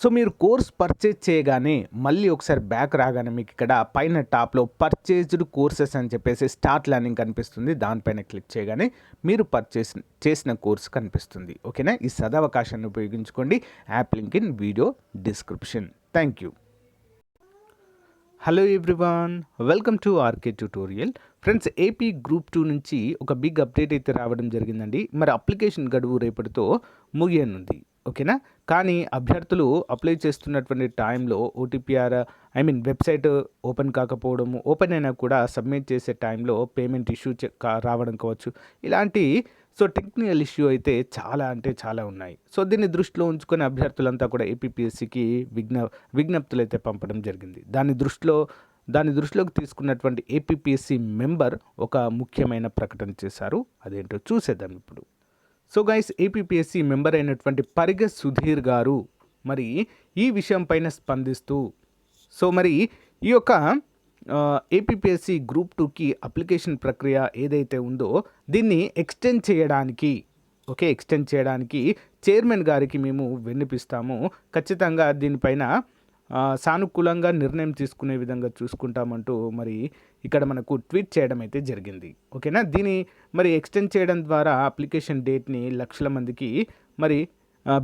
So మీరు course purchase చేయగానే మళ్ళీ ఒకసారి బ్యాక్ రాగానే మీకు ఇక్కడ పైన టాప్లో పర్చేజ్డ్ కోర్సెస్ అని చెప్పేసి స్టార్ట్ లర్నింగ్ కనిపిస్తుంది. దానిపైన క్లిక్ చేయగానే మీరు పర్చేస్ చేసిన కోర్స్ కనిపిస్తుంది. ఓకేనా? ఈ సదవకాశాన్ని ఉపయోగించుకోండి. App link in video description thank you hello everyone welcome to RK tutorial friends AP group two నుంచి ఒక బిగ్ అప్డేట్ అయితే రావడం జరిగిందండి. మరి అప్లికేషన్ గడువు రేపటితో ముగియనుంది. ఓకేనా? కానీ అభ్యర్థులు అప్లై చేస్తున్నటువంటి టైంలో OTPR I mean website open కాకపోవడము open అయినా కూడా సబ్మిట్ చేసే టైంలో పేమెంట్ ఇష్యూ రావడం కావచ్చు. ఇలాంటి సో టెక్నికల్ ఇష్యూ అయితే చాలా అంటే చాలా ఉన్నాయి. సో దీన్ని దృష్టిలో ఉంచుకొని అభ్యర్థులంతా కూడా ఏపీపీఎస్సికి విజ్ఞ విజ్ఞప్తులు అయితే పంపడం జరిగింది. దాని దృష్టిలో దాని దృష్టిలోకి తీసుకున్నటువంటి ఏపీపీఎస్సి మెంబర్ ఒక ముఖ్యమైన ప్రకటన చేశారు. అదేంటో చూసేద్దాం ఇప్పుడు. సో గైస్ ఏపీపీఎస్సీ మెంబర్ అయినటువంటి పరిగ సుధీర్ గారు మరి ఈ విషయం పైన స్పందిస్తూ సో మరి ఈ యొక్క ఏపీపీఎస్సీ గ్రూప్ టూకి అప్లికేషన్ ప్రక్రియ ఏదైతే ఉందో దీన్ని ఎక్స్టెండ్ చేయడానికి ఓకే ఎక్స్టెండ్ చేయడానికి చైర్మన్ గారికి మేము విన్నపిస్తాము. ఖచ్చితంగా దీనిపైన సానుకూలంగా నిర్ణయం తీసుకునే విధంగా చూసుకుంటామంటూ మరి ఇక్కడ మనకు ట్వీట్ చేయడం అయితే జరిగింది. ఓకేనా? దీని మరి ఎక్స్టెండ్ చేయడం ద్వారా అప్లికేషన్ డేట్ని లక్షల మందికి మరి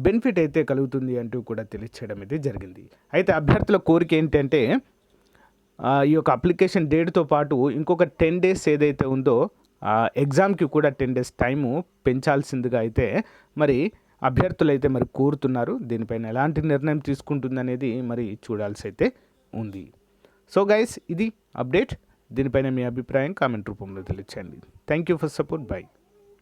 బెనిఫిట్ అయితే కలుగుతుంది అంటూ కూడా తెలియచేయడం అయితే జరిగింది. అయితే అభ్యర్థుల కోరిక ఏంటంటే ఈ యొక్క అప్లికేషన్ డేట్తో పాటు ఇంకొక టెన్ డేస్ ఏదైతే ఉందో ఎగ్జామ్కి కూడా టెన్ డేస్ టైము పెంచాల్సిందిగా అయితే మరి అభ్యర్థులు అయితే మరి కోరుతున్నారు. దీనిపైన ఎలాంటి నిర్ణయం తీసుకుంటుందనేది మరి చూడాల్సి అయితే ఉంది. సో గైస్ ఇది అప్డేట్. దీనిపైన మీ అభిప్రాయం కామెంట్ రూపంలో తెలియచేయండి. Thank you for support bye